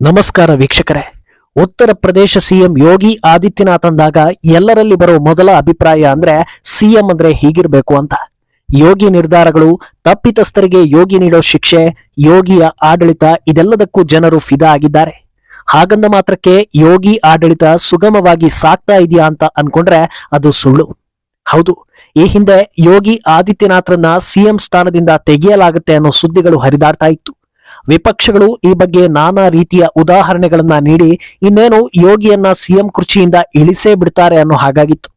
ನಮಸ್ಕಾರ ವೀಕ್ಷಕರೇ. ಉತ್ತರ ಪ್ರದೇಶ ಸಿಎಂ ಯೋಗಿ ಆದಿತ್ಯನಾಥ್ ಅಂದಾಗ ಎಲ್ಲರಲ್ಲಿ ಬರೋ ಮೊದಲ ಅಭಿಪ್ರಾಯ ಅಂದ್ರೆ ಸಿಎಂ ಅಂದ್ರೆ ಹೀಗಿರ್ಬೇಕು ಅಂತ. ಯೋಗಿ ನಿರ್ಧಾರಗಳು, ತಪ್ಪಿತಸ್ಥರಿಗೆ ಯೋಗಿ ನೀಡೋ ಶಿಕ್ಷೆ, ಯೋಗಿಯ ಆಡಳಿತ ಇದೆಲ್ಲದಕ್ಕೂ ಜನರು ಫಿದಾ ಆಗಿದ್ದಾರೆ. ಹಾಗಂದ ಮಾತ್ರಕ್ಕೆ ಯೋಗಿ ಆಡಳಿತ ಸುಗಮವಾಗಿ ಸಾಗ್ತಾ ಇದೆಯಾ ಅಂತ ಅನ್ಕೊಂಡ್ರೆ ಅದು ಸುಳ್ಳು. ಹೌದು, ಈ ಹಿಂದೆ ಯೋಗಿ ಆದಿತ್ಯನಾಥ್ರನ್ನ ಸಿಎಂ ಸ್ಥಾನದಿಂದ ತೆಗೆಯಲಾಗುತ್ತೆ ಅನ್ನೋ ಸುದ್ದಿಗಳು ಹರಿದಾಡ್ತಾ ಇತ್ತು. ವಿಪಕ್ಷಗಳು ಈ ಬಗ್ಗೆ ನಾನಾ ರೀತಿಯ ಉದಾಹರಣೆಗಳನ್ನ ನೀಡಿ ಇನ್ನೇನು ಯೋಗಿಯನ್ನ ಸಿಎಂ ಕುರ್ಚಿಯಿಂದ ಇಳಿಸೇ ಬಿಡ್ತಾರೆ ಅನ್ನೋ ಹಾಗಾಗಿತ್ತು.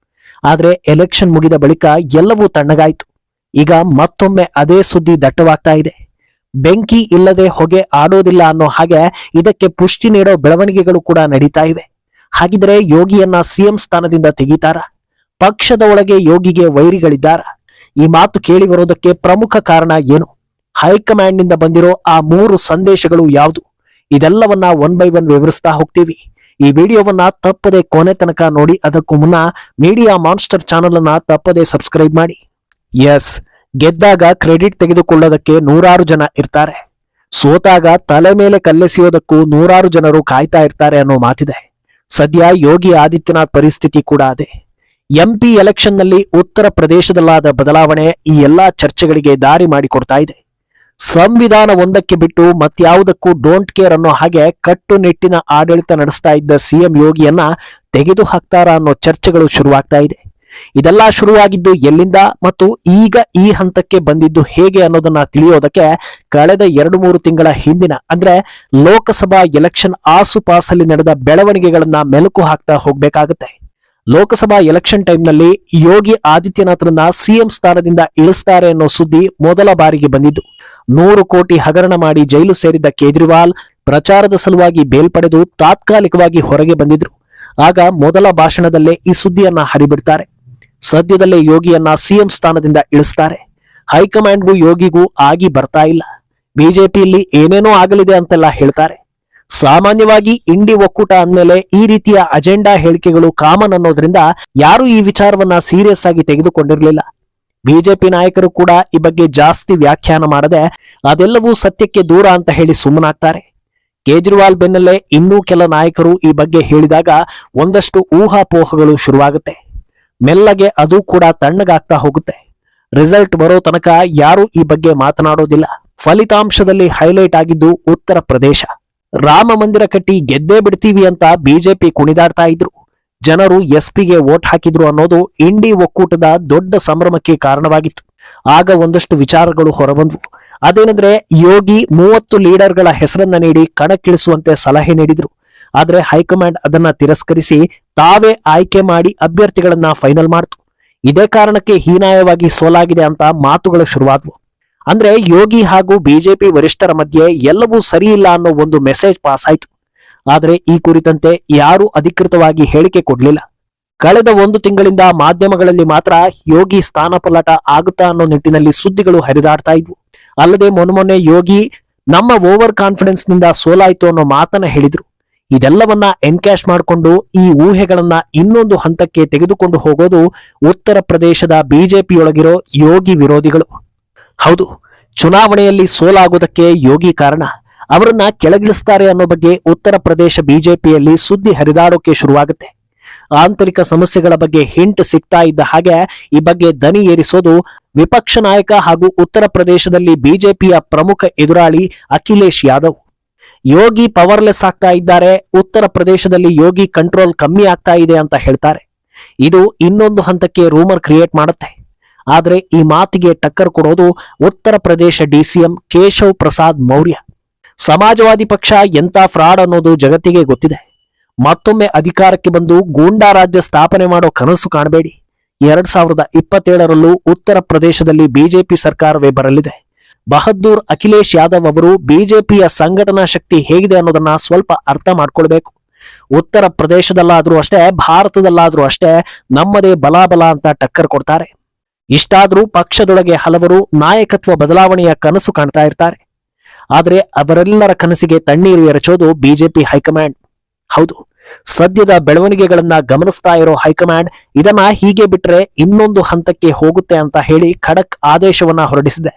ಆದ್ರೆ ಎಲೆಕ್ಷನ್ ಮುಗಿದ ಬಳಿಕ ಎಲ್ಲವೂ ತಣ್ಣಗಾಯಿತು. ಈಗ ಮತ್ತೊಮ್ಮೆ ಅದೇ ಸುದ್ದಿ ದಟ್ಟವಾಗ್ತಾ ಇದೆ. ಬೆಂಕಿ ಇಲ್ಲದೆ ಹೊಗೆ ಆಡೋದಿಲ್ಲ ಅನ್ನೋ ಹಾಗೆ ಇದಕ್ಕೆ ಪುಷ್ಟಿ ನೀಡೋ ಬೆಳವಣಿಗೆಗಳು ಕೂಡ ನಡೀತಾ ಇವೆ. ಹಾಗಿದ್ರೆ ಯೋಗಿಯನ್ನ ಸಿಎಂ ಸ್ಥಾನದಿಂದ ತೆಗೀತಾರ? ಪಕ್ಷದ ಒಳಗೆ ಯೋಗಿಗೆ ವೈರಿಗಳಿದ್ದಾರ? ಈ ಮಾತು ಕೇಳಿ ಬರೋದಕ್ಕೆ ಪ್ರಮುಖ ಕಾರಣ ಏನು? ಹೈಕಮಾಂಡ್ನಿಂದ ಬಂದಿರೋ ಆ ಮೂರು ಸಂದೇಶಗಳು ಯಾವುದು? ಇದೆಲ್ಲವನ್ನ ಒನ್ ಬೈ ಒನ್ ವಿವರಿಸ್ತಾ ಹೋಗ್ತೀವಿ. ಈ ವಿಡಿಯೋವನ್ನ ತಪ್ಪದೆ ಕೊನೆ ತನಕ ನೋಡಿ, ಅದಕ್ಕೂ ಮುನ್ನ ಮೀಡಿಯಾ ಮಾನ್ಸ್ಟರ್ ಚಾನೆಲ್ ಅನ್ನ ತಪ್ಪದೆ ಸಬ್ಸ್ಕ್ರೈಬ್ ಮಾಡಿ. ಎಸ್, ಗೆದ್ದಾಗ ಕ್ರೆಡಿಟ್ ತೆಗೆದುಕೊಳ್ಳೋದಕ್ಕೆ ನೂರಾರು ಜನ ಇರ್ತಾರೆ. ಸೋತಾಗ ತಲೆ ಮೇಲೆ ಕಲ್ಲೆಸೆಯೋದಕ್ಕೂ ನೂರಾರು ಜನರು ಕಾಯ್ತಾ ಇರ್ತಾರೆ ಅನ್ನೋ ಮಾತಿದೆ. ಸದ್ಯ ಯೋಗಿ ಆದಿತ್ಯನಾಥ್ ಪರಿಸ್ಥಿತಿ ಕೂಡ ಅದೇ. ಎಂಪಿ ಎಲೆಕ್ಷನ್ನಲ್ಲಿ ಉತ್ತರ ಪ್ರದೇಶದಲ್ಲಾದ ಬದಲಾವಣೆ ಈ ಎಲ್ಲಾ ಚರ್ಚೆಗಳಿಗೆ ದಾರಿ ಮಾಡಿಕೊಡ್ತಾ ಇದೆ. ಸಂವಿಧಾನ ಒಂದಕ್ಕೆ ಬಿಟ್ಟು ಮತ್ಯಾವುದಕ್ಕೂ ಡೋಂಟ್ ಕೇರ್ ಅನ್ನೋ ಹಾಗೆ ಕಟ್ಟುನಿಟ್ಟಿನ ಆಡಳಿತ ನಡೆಸ್ತಾ ಇದ್ದ ಸಿಎಂ ಯೋಗಿಯನ್ನ ತೆಗೆದು ಹಾಕ್ತಾರಾ ಅನ್ನೋ ಚರ್ಚೆಗಳು ಶುರುವಾಗ್ತಾ ಇದೆ. ಇದೆಲ್ಲ ಶುರುವಾಗಿದ್ದು ಎಲ್ಲಿಂದ ಮತ್ತು ಈಗ ಈ ಹಂತಕ್ಕೆ ಬಂದಿದ್ದು ಹೇಗೆ ಅನ್ನೋದನ್ನ ತಿಳಿಯೋದಕ್ಕೆ ಕಳೆದ ಎರಡು ಮೂರು ತಿಂಗಳ ಹಿಂದಿನ, ಅಂದ್ರೆ ಲೋಕಸಭಾ ಎಲೆಕ್ಷನ್ ಆಸುಪಾಸಲ್ಲಿ ನಡೆದ ಬೆಳವಣಿಗೆಗಳನ್ನ ಮೆಲುಕು ಹಾಕ್ತಾ ಹೋಗ್ಬೇಕಾಗತ್ತೆ. ಲೋಕಸಭಾ ಎಲೆಕ್ಷನ್ ಟೈಮ್ನಲ್ಲಿ ಯೋಗಿ ಆದಿತ್ಯನಾಥ್ರನ್ನ ಸಿಎಂ ಸ್ಥಾನದಿಂದ ಇಳಿಸ್ತಾರೆ ಅನ್ನೋ ಸುದ್ದಿ ಮೊದಲ ಬಾರಿಗೆ ಬಂದಿದ್ದು. ನೂರು ಕೋಟಿ ಹಗರಣ ಮಾಡಿ ಜೈಲು ಸೇರಿದ್ದ ಕೇಜ್ರಿವಾಲ್ ಪ್ರಚಾರದ ಸಲುವಾಗಿ ಬೇಲ್ಪಡೆದು ತಾತ್ಕಾಲಿಕವಾಗಿ ಹೊರಗೆ ಬಂದಿದ್ರು. ಆಗ ಮೊದಲ ಭಾಷಣದಲ್ಲೇ ಈ ಸುದ್ದಿಯನ್ನ ಹರಿಬಿಡ್ತಾರೆ. ಸದ್ಯದಲ್ಲೇ ಯೋಗಿಯನ್ನ ಸಿಎಂ ಸ್ಥಾನದಿಂದ ಇಳಿಸ್ತಾರೆ. ಹೈಕಮಾಂಡ್ಗೂ ಯೋಗಿಗೂ ಆಗಿ ಬರ್ತಾ ಇಲ್ಲ. ಬಿಜೆಪಿಯಲ್ಲಿ ಏನೇನೋ ಆಗಲಿದೆ ಅಂತೆಲ್ಲ ಹೇಳ್ತಾರೆ. ಸಾಮಾನ್ಯವಾಗಿ ಇಂಡಿ ಒಕ್ಕೂಟ ಅಂದಮೇಲೆ ಈ ರೀತಿಯ ಅಜೆಂಡಾ ಹೇಳಿಕೆಗಳು ಕಾಮನ್ ಅನ್ನೋದ್ರಿಂದ ಯಾರು ಈ ವಿಚಾರವನ್ನ ಸೀರಿಯಸ್ ಆಗಿ ತೆಗೆದುಕೊಂಡಿರಲಿಲ್ಲ. ಬಿಜೆಪಿ ನಾಯಕರು ಕೂಡ ಈ ಬಗ್ಗೆ ಜಾಸ್ತಿ ವ್ಯಾಖ್ಯಾನ ಮಾಡದೆ ಅದೆಲ್ಲವೂ ಸತ್ಯಕ್ಕೆ ದೂರ ಅಂತ ಹೇಳಿ ಸುಮ್ಮನಾಗ್ತಾರೆ. ಕೇಜ್ರಿವಾಲ್ ಬೆನ್ನಲ್ಲೇ ಇನ್ನೂ ಕೆಲ ನಾಯಕರು ಈ ಬಗ್ಗೆ ಹೇಳಿದಾಗ ಒಂದಷ್ಟು ಊಹಾಪೋಹಗಳು ಶುರುವಾಗುತ್ತೆ. ಮೆಲ್ಲಗೆ ಅದು ಕೂಡ ತಣ್ಣಗಾಗ್ತಾ ಹೋಗುತ್ತೆ. ರಿಸಲ್ಟ್ ಬರೋ ತನಕ ಯಾರೂ ಈ ಬಗ್ಗೆ ಮಾತನಾಡೋದಿಲ್ಲ. ಫಲಿತಾಂಶದಲ್ಲಿ ಹೈಲೈಟ್ ಆಗಿದ್ದು ಉತ್ತರ ಪ್ರದೇಶ. ರಾಮ ಮಂದಿರ ಕಟ್ಟಿ ಗೆದ್ದೇ ಬಿಡ್ತೀವಿ ಅಂತ ಬಿಜೆಪಿ ಕುಣಿದಾಡ್ತಾ ಇದ್ರು. ಜನರು ಎಸ್ಪಿಗೆ ವೋಟ್ ಹಾಕಿದ್ರು ಅನ್ನೋದು ಇಂಡಿ ಒಕ್ಕೂಟದ ದೊಡ್ಡ ಸಂಭ್ರಮಕ್ಕೆ ಕಾರಣವಾಗಿತ್ತು. ಆಗ ಒಂದಷ್ಟು ವಿಚಾರಗಳು ಹೊರಬಂದ್ವು. ಅದೇನೆಂದ್ರೆ ಯೋಗಿ ಮೂವತ್ತು ಲೀಡರ್ಗಳ ಹೆಸರನ್ನ ನೀಡಿ ಕಣಕ್ಕಿಳಿಸುವಂತೆ ಸಲಹೆ ನೀಡಿದ್ರು. ಆದರೆ ಹೈಕಮಾಂಡ್ ಅದನ್ನ ತಿರಸ್ಕರಿಸಿ ತಾವೇ ಆಯ್ಕೆ ಮಾಡಿ ಅಭ್ಯರ್ಥಿಗಳನ್ನ ಫೈನಲ್ ಮಾಡ್ತು. ಇದೇ ಕಾರಣಕ್ಕೆ ಹೀನಾಯವಾಗಿ ಸೋಲಾಗಿದೆ ಅಂತ ಮಾತುಗಳು ಶುರುವಾದ್ವು. ಅಂದ್ರೆ ಯೋಗಿ ಹಾಗೂ ಬಿಜೆಪಿ ವರಿಷ್ಠರ ಮಧ್ಯೆ ಎಲ್ಲವೂ ಸರಿ ಇಲ್ಲ ಅನ್ನೋ ಒಂದು ಮೆಸೇಜ್ ಪಾಸ್ ಆಯಿತು. ಆದ್ರೆ ಈ ಕುರಿತಂತೆ ಯಾರೂ ಅಧಿಕೃತವಾಗಿ ಹೇಳಿಕೆ ಕೊಡ್ಲಿಲ್ಲ. ಕಳೆದ ಒಂದು ತಿಂಗಳಿಂದ ಮಾಧ್ಯಮಗಳಲ್ಲಿ ಮಾತ್ರ ಯೋಗಿ ಸ್ಥಾನಪಲ್ಲಟ ಆಗುತ್ತಾ ಅನ್ನೋ ನಿಟ್ಟಿನಲ್ಲಿ ಸುದ್ದಿಗಳು ಹರಿದಾಡ್ತಾ ಇದ್ವು. ಅಲ್ಲದೆ ಮೊನ್ನೆ ಯೋಗಿ ನಮ್ಮ ಓವರ್ ಕಾನ್ಫಿಡೆನ್ಸ್ನಿಂದ ಸೋಲಾಯಿತು ಅನ್ನೋ ಮಾತನ್ನ ಹೇಳಿದ್ರು. ಇದೆಲ್ಲವನ್ನ ಎನ್ಕ್ಯಾಶ್ ಮಾಡಿಕೊಂಡು ಈ ಊಹೆಗಳನ್ನ ಇನ್ನೊಂದು ಹಂತಕ್ಕೆ ತೆಗೆದುಕೊಂಡು ಹೋಗೋದು ಉತ್ತರ ಪ್ರದೇಶದ ಬಿಜೆಪಿಯೊಳಗಿರೋ ಯೋಗಿ ವಿರೋಧಿಗಳು. ಹೌದು, ಚುನಾವಣೆಯಲ್ಲಿ ಸೋಲಾಗುವುದಕ್ಕೆ ಯೋಗಿ ಕಾರಣ. ಅವರನ್ನ ಕೆಳಗಿಳಿಸ್ತಾರೆ ಅನ್ನೋ ಬಗ್ಗೆ ಉತ್ತರ ಪ್ರದೇಶ ಬಿಜೆಪಿಯಲ್ಲಿ ಸುದ್ದಿ ಹರಿದಾಡೋಕೆ ಶುರುವಾಗುತ್ತೆ. ಆಂತರಿಕ ಸಮಸ್ಯೆಗಳ ಬಗ್ಗೆ ಹಿಂಟ್ ಸಿಗ್ತಾ ಇದ್ದ ಹಾಗೆ ಈ ಬಗ್ಗೆ ದನಿ ಏರಿಸೋದು ವಿಪಕ್ಷ ನಾಯಕ ಹಾಗೂ ಉತ್ತರ ಪ್ರದೇಶದಲ್ಲಿ ಬಿಜೆಪಿಯ ಪ್ರಮುಖ ಎದುರಾಳಿ ಅಖಿಲೇಶ್ ಯಾದವ್. ಯೋಗಿ ಪವರ್ಲೆಸ್ ಆಗ್ತಾ ಇದ್ದಾರೆ, ಉತ್ತರ ಪ್ರದೇಶದಲ್ಲಿ ಯೋಗಿ ಕಂಟ್ರೋಲ್ ಕಮ್ಮಿ ಆಗ್ತಾ ಇದೆ ಅಂತ ಹೇಳ್ತಾರೆ. ಇದು ಇನ್ನೊಂದು ಹಂತಕ್ಕೆ ರೂಮರ್ ಕ್ರಿಯೇಟ್ ಮಾಡುತ್ತೆ. ಆದ್ರೆ ಈ ಮಾತಿಗೆ ಟಕ್ಕರ್ ಕೊಡೋದು Uttar Pradesh D C M Keshav Prasad Maurya. Samajwadi ಪಕ್ಷ ಎಂಥ ಫ್ರಾಡ್ ಅನ್ನೋದು ಜಗತ್ತಿಗೆ ಗೊತ್ತಿದೆ. ಮತ್ತೊಮ್ಮೆ ಅಧಿಕಾರಕ್ಕೆ ಬಂದು ಗೂಂಡಾ ರಾಜ್ಯ ಸ್ಥಾಪನೆ ಮಾಡೋ ಕನಸು ಕಾಣಬೇಡಿ. ಎರಡ್ ಸಾವಿರದ ಇಪ್ಪತ್ತೇಳರಲ್ಲೂ ಉತ್ತರ ಪ್ರದೇಶದಲ್ಲಿ ಬಿಜೆಪಿ ಸರ್ಕಾರವೇ ಬರಲಿದೆ. ಬಹದ್ದೂರ್ ಅಖಿಲೇಶ್ ಯಾದವ್ ಅವರು ಬಿಜೆಪಿಯ ಸಂಘಟನಾ ಶಕ್ತಿ ಹೇಗಿದೆ ಅನ್ನೋದನ್ನ ಸ್ವಲ್ಪ ಅರ್ಥ ಮಾಡ್ಕೊಳ್ಬೇಕು. ಉತ್ತರ ಪ್ರದೇಶದಲ್ಲಾದ್ರೂ ಅಷ್ಟೇ, ಭಾರತದಲ್ಲಾದ್ರೂ ಅಷ್ಟೇ ನಮ್ಮದೇ ಬಲಾಬಲ ಅಂತ ಟಕ್ಕರ್ ಕೊಡ್ತಾರೆ. ಇಷ್ಟಾದ್ರೂ ಪಕ್ಷದೊಳಗೆ ಹಲವರು ನಾಯಕತ್ವ ಬದಲಾವಣೆಯ ಕನಸು ಕಾಣ್ತಾ ಇರ್ತಾರೆ. ಆದರೆ ಅವರೆಲ್ಲರ ಕನಸಿಗೆ ತಣ್ಣೀರು ಎರಚೋದು ಬಿಜೆಪಿ ಹೈಕಮಾಂಡ್. ಹೌದು, ಸದ್ಯದ ಬೆಳವಣಿಗೆಗಳನ್ನ ಗಮನಿಸ್ತಾ ಇರೋ ಹೈಕಮಾಂಡ್ ಇದನ್ನ ಹೀಗೆ ಬಿಟ್ರೆ ಇನ್ನೊಂದು ಹಂತಕ್ಕೆ ಹೋಗುತ್ತೆ ಅಂತ ಹೇಳಿ ಖಡಕ್ ಆದೇಶವನ್ನ ಹೊರಡಿಸಿದೆ.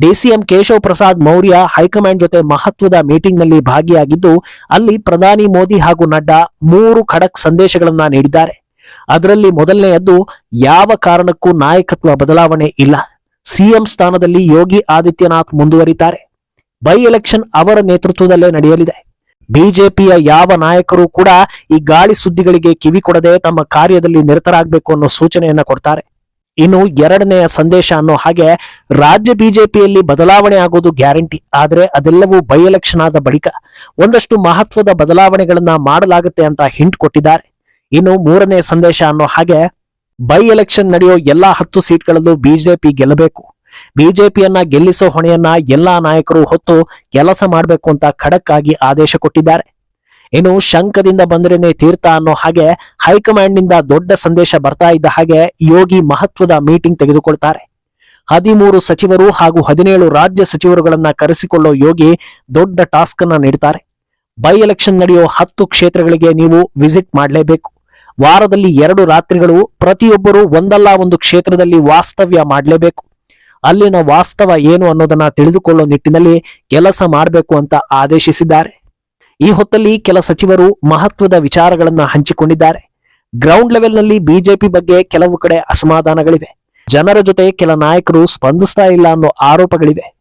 D C M Keshav Prasad Maurya high command ಜೊತೆ ಮಹತ್ವದ ಮೀಟಿಂಗ್ನಲ್ಲಿ ಭಾಗಿಯಾಗಿದ್ದು ಅಲ್ಲಿ ಪ್ರಧಾನಿ ಮೋದಿ ಹಾಗೂ ನಡ್ಡಾ ಮೂರು ಖಡಕ್ ಸಂದೇಶಗಳನ್ನ ನೀಡಿದ್ದಾರೆ. ಅದರಲ್ಲಿ ಮೊದಲನೆಯದ್ದು ಯಾವ ಕಾರಣಕ್ಕೂ ನಾಯಕತ್ವ ಬದಲಾವಣೆ ಇಲ್ಲ. ಸಿಎಂ ಸ್ಥಾನದಲ್ಲಿ ಯೋಗಿ ಆದಿತ್ಯನಾಥ್ ಮುಂದುವರಿತಾರೆ. ಬೈ ಎಲೆಕ್ಷನ್ ಅವರ ನೇತೃತ್ವದಲ್ಲೇ ನಡೆಯಲಿದೆ. ಬಿಜೆಪಿಯ ಯಾವ ನಾಯಕರು ಕೂಡ ಈ ಗಾಳಿ ಸುದ್ದಿಗಳಿಗೆ ಕಿವಿ ಕೊಡದೆ ತಮ್ಮ ಕಾರ್ಯದಲ್ಲಿ ನಿರತರಾಗಬೇಕು ಅನ್ನೋ ಸೂಚನೆಯನ್ನ ಕೊಡ್ತಾರೆ. ಇನ್ನು ಎರಡನೆಯ ಸಂದೇಶ ಅನ್ನೋ ಹಾಗೆ ರಾಜ್ಯ ಬಿಜೆಪಿಯಲ್ಲಿ ಬದಲಾವಣೆ ಆಗೋದು ಗ್ಯಾರಂಟಿ, ಆದರೆ ಅದೆಲ್ಲವೂ ಬೈ ಎಲೆಕ್ಷನ್ ಆದ ಬಳಿಕ. ಒಂದಷ್ಟು ಮಹತ್ವದ ಬದಲಾವಣೆಗಳನ್ನ ಮಾಡಲಾಗುತ್ತೆ ಅಂತ ಹಿಂಟ್ ಕೊಟ್ಟಿದ್ದಾರೆ. ಇನ್ನು ಮೂರನೇ ಸಂದೇಶ ಅನ್ನೋ ಹಾಗೆ ಬೈ ಎಲೆಕ್ಷನ್ ನಡೆಯೋ ಎಲ್ಲಾ ಹತ್ತು ಸೀಟ್ಗಳಲ್ಲೂ ಬಿಜೆಪಿ ಗೆಲ್ಲಬೇಕು. ಬಿಜೆಪಿಯನ್ನ ಗೆಲ್ಲಿಸೋ ಹೊಣೆಯನ್ನ ಎಲ್ಲಾ ನಾಯಕರು ಹೊತ್ತು ಕೆಲಸ ಮಾಡಬೇಕು ಅಂತ ಖಡಕ್ ಆಗಿ ಆದೇಶ ಕೊಟ್ಟಿದ್ದಾರೆ. ಇನ್ನು ಶಂಕದಿಂದ ಬಂದ್ರೇನೆ ತೀರ್ಥ ಅನ್ನೋ ಹಾಗೆ ಹೈಕಮಾಂಡ್ನಿಂದ ದೊಡ್ಡ ಸಂದೇಶ ಬರ್ತಾ ಇದ್ದ ಹಾಗೆ ಯೋಗಿ ಮಹತ್ವದ ಮೀಟಿಂಗ್ ತೆಗೆದುಕೊಳ್ತಾರೆ. ಹದಿಮೂರು ಸಚಿವರು ಹಾಗೂ ಹದಿನೇಳು ರಾಜ್ಯ ಸಚಿವರುಗಳನ್ನ ಕರೆಸಿಕೊಳ್ಳೋ ಯೋಗಿ ದೊಡ್ಡ ಟಾಸ್ಕ್ ಅನ್ನ ನೀಡ್ತಾರೆ. ಬೈ ಎಲೆಕ್ಷನ್ ನಡೆಯೋ ಹತ್ತು ಕ್ಷೇತ್ರಗಳಿಗೆ ನೀವು ವಿಸಿಟ್ ಮಾಡಲೇಬೇಕು. ವಾರದಲ್ಲಿ ಎರಡು ರಾತ್ರಿಗಳು ಪ್ರತಿಯೊಬ್ಬರು ಒಂದಲ್ಲ ಒಂದು ಕ್ಷೇತ್ರದಲ್ಲಿ ವಾಸ್ತವ್ಯ ಮಾಡಲೇಬೇಕು. ಅಲ್ಲಿನ ವಾಸ್ತವ ಏನು ಅನ್ನೋದನ್ನ ತಿಳಿದುಕೊಳ್ಳೋ ನಿಟ್ಟಿನಲ್ಲಿ ಕೆಲಸ ಮಾಡಬೇಕು ಅಂತ ಆದೇಶಿಸಿದ್ದಾರೆ. ಈ ಹೊತ್ತಲ್ಲಿ ಕೆಲ ಸಚಿವರು ಮಹತ್ವದ ವಿಚಾರಗಳನ್ನ ಹಂಚಿಕೊಂಡಿದ್ದಾರೆ. ಗ್ರೌಂಡ್ ಲೆವೆಲ್ನಲ್ಲಿ ಬಿಜೆಪಿ ಬಗ್ಗೆ ಕೆಲವು ಕಡೆ ಅಸಮಾಧಾನಗಳಿವೆ. ಜನರ ಜೊತೆ ಕೆಲ ನಾಯಕರು ಸ್ಪಂದಿಸ್ತಾ ಇಲ್ಲ ಅನ್ನೋ ಆರೋಪಗಳಿವೆ.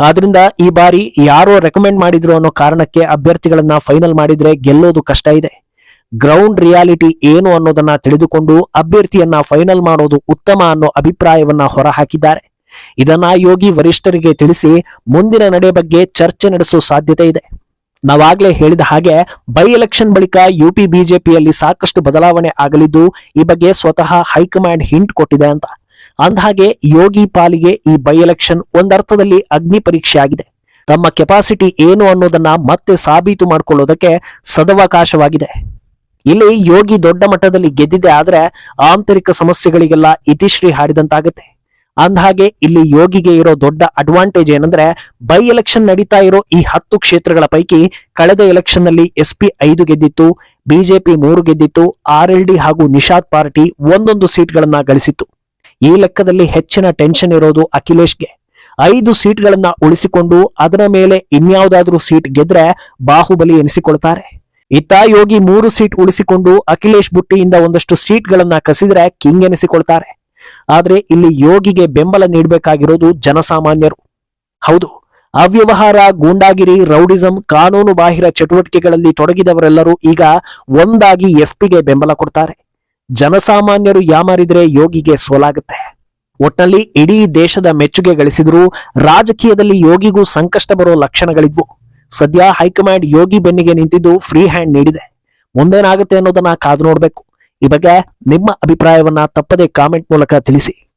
ಆದ್ರಿಂದ ಈ ಬಾರಿ ಯಾರೋ ರೆಕಮೆಂಡ್ ಮಾಡಿದ್ರು ಅನ್ನೋ ಕಾರಣಕ್ಕೆ ಅಭ್ಯರ್ಥಿಗಳನ್ನ ಫೈನಲ್ ಮಾಡಿದ್ರೆ ಗೆಲ್ಲೋದು ಕಷ್ಟ ಇದೆ. ಗ್ರೌಂಡ್ ರಿಯಾಲಿಟಿ ಏನು ಅನ್ನೋದನ್ನ ತಿಳಿದುಕೊಂಡು ಅಭ್ಯರ್ಥಿಯನ್ನ ಫೈನಲ್ ಮಾಡೋದು ಉತ್ತಮ ಅನ್ನೋ ಅಭಿಪ್ರಾಯವನ್ನ ಹೊರಹಾಕಿದ್ದಾರೆ. ಇದನ್ನ ಯೋಗಿ ವರಿಷ್ಠರಿಗೆ ತಿಳಿಸಿ ಮುಂದಿನ ನಡೆ ಬಗ್ಗೆ ಚರ್ಚೆ ನಡೆಸುವ ಸಾಧ್ಯತೆ ಇದೆ. ನಾವಾಗ್ಲೇ ಹೇಳಿದ ಹಾಗೆ ಬೈ ಎಲೆಕ್ಷನ್ ಬಳಿಕ ಯುಪಿ ಬಿಜೆಪಿಯಲ್ಲಿ ಸಾಕಷ್ಟು ಬದಲಾವಣೆ ಆಗಲಿದ್ದು ಈ ಬಗ್ಗೆ ಸ್ವತಃ ಹೈಕಮಾಂಡ್ ಹಿಂಟ್ ಕೊಟ್ಟಿದೆ ಅಂತ. ಅಂದಹಾಗೆ ಯೋಗಿ ಪಾಲಿಗೆ ಈ ಬೈ ಎಲೆಕ್ಷನ್ ಒಂದರ್ಥದಲ್ಲಿ ಅಗ್ನಿ ಪರೀಕ್ಷೆ ಆಗಿದೆ. ತಮ್ಮ ಕೆಪಾಸಿಟಿ ಏನು ಅನ್ನೋದನ್ನ ಮತ್ತೆ ಸಾಬೀತು ಮಾಡಿಕೊಳ್ಳೋದಕ್ಕೆ ಸದವಕಾಶವಾಗಿದೆ. ಇಲ್ಲಿ ಯೋಗಿ ದೊಡ್ಡ ಮಟ್ಟದಲ್ಲಿ ಗೆದ್ದಿದೆ, ಆದ್ರೆ ಆಂತರಿಕ ಸಮಸ್ಯೆಗಳಿಗೆಲ್ಲ ಇತಿಶ್ರೀ ಹಾಡಿದಂತಾಗುತ್ತೆ ಅಂದಹಾಗೆ ಇಲ್ಲಿ ಯೋಗಿಗೆ ಇರೋ ದೊಡ್ಡ ಅಡ್ವಾಂಟೇಜ್ ಏನಂದ್ರೆ ಬೈ ಎಲೆಕ್ಷನ್ ನಡೀತಾ ಇರೋ ಈ ಹತ್ತು ಕ್ಷೇತ್ರಗಳ ಪೈಕಿ ಕಳೆದ ಎಲೆಕ್ಷನ್ನಲ್ಲಿ ಎಸ್ಪಿ ಐದು ಗೆದ್ದಿತ್ತು ಬಿಜೆಪಿ ಮೂರು ಗೆದ್ದಿತ್ತು ಆರ್ ಎಲ್ ಡಿ ಹಾಗೂ ನಿಷಾದ್ ಪಾರ್ಟಿ ಒಂದೊಂದು ಸೀಟ್ಗಳನ್ನ ಗಳಿಸಿತ್ತು. ಈ ಲೆಕ್ಕದಲ್ಲಿ ಹೆಚ್ಚಿನ ಟೆನ್ಷನ್ ಇರೋದು ಅಖಿಲೇಶ್ಗೆ. ಐದು ಸೀಟ್ಗಳನ್ನ ಉಳಿಸಿಕೊಂಡು ಅದರ ಮೇಲೆ ಇನ್ಯಾವುದಾದ್ರೂ ಸೀಟ್ ಗೆದ್ರೆ ಬಾಹುಬಲಿ ಎನಿಸಿಕೊಳ್ತಾರೆ. ಇತ್ತ ಯೋಗಿ ಮೂರು ಸೀಟ್ ಉಳಿಸಿಕೊಂಡು ಅಖಿಲೇಶ್ ಬುಟ್ಟಿಯಿಂದ ಒಂದಷ್ಟು ಸೀಟ್ಗಳನ್ನ ಕಸಿದ್ರೆ ಕಿಂಗ್ ಎನಿಸಿಕೊಳ್ತಾರೆ. ಆದ್ರೆ ಇಲ್ಲಿ ಯೋಗಿಗೆ ಬೆಂಬಲ ನೀಡಬೇಕಾಗಿರೋದು ಜನಸಾಮಾನ್ಯರು. ಹೌದು, ಅವ್ಯವಹಾರ, ಗೂಂಡಾಗಿರಿ, ರೌಡಿಸಂ, ಕಾನೂನು ಬಾಹಿರ ಚಟುವಟಿಕೆಗಳಲ್ಲಿ ತೊಡಗಿದವರೆಲ್ಲರೂ ಈಗ ಒಂದಾಗಿ ಎಸ್ಪಿಗೆ ಬೆಂಬಲ ಕೊಡ್ತಾರೆ. ಜನಸಾಮಾನ್ಯರು ಯಾಮಾರಿದ್ರೆ ಯೋಗಿಗೆ ಸೋಲಾಗುತ್ತೆ. ಒಟ್ನಲ್ಲಿ ಇಡೀ ದೇಶದ ಮೆಚ್ಚುಗೆ ಗಳಿಸಿದ್ರು ರಾಜಕೀಯದಲ್ಲಿ ಯೋಗಿಗೂ ಸಂಕಷ್ಟ ಬರೋ ಲಕ್ಷಣಗಳಿದ್ವು. ಸದ್ಯ ಹೈಕಮಾಂಡ್ ಯೋಗಿ ಬೆನ್ನಿಗೆ ನಿಂತಿದ್ದು ಫ್ರೀ ಹ್ಯಾಂಡ್ ನೀಡಿದೆ. ಮುಂದೇನಾಗುತ್ತೆ ಅನ್ನೋದನ್ನ ಕಾದು ನೋಡಬೇಕು. ಈ ಬಗ್ಗೆ ನಿಮ್ಮ ಅಭಿಪ್ರಾಯವನ್ನ ತಪ್ಪದೆ ಕಾಮೆಂಟ್ ಮೂಲಕ ತಿಳಿಸಿ.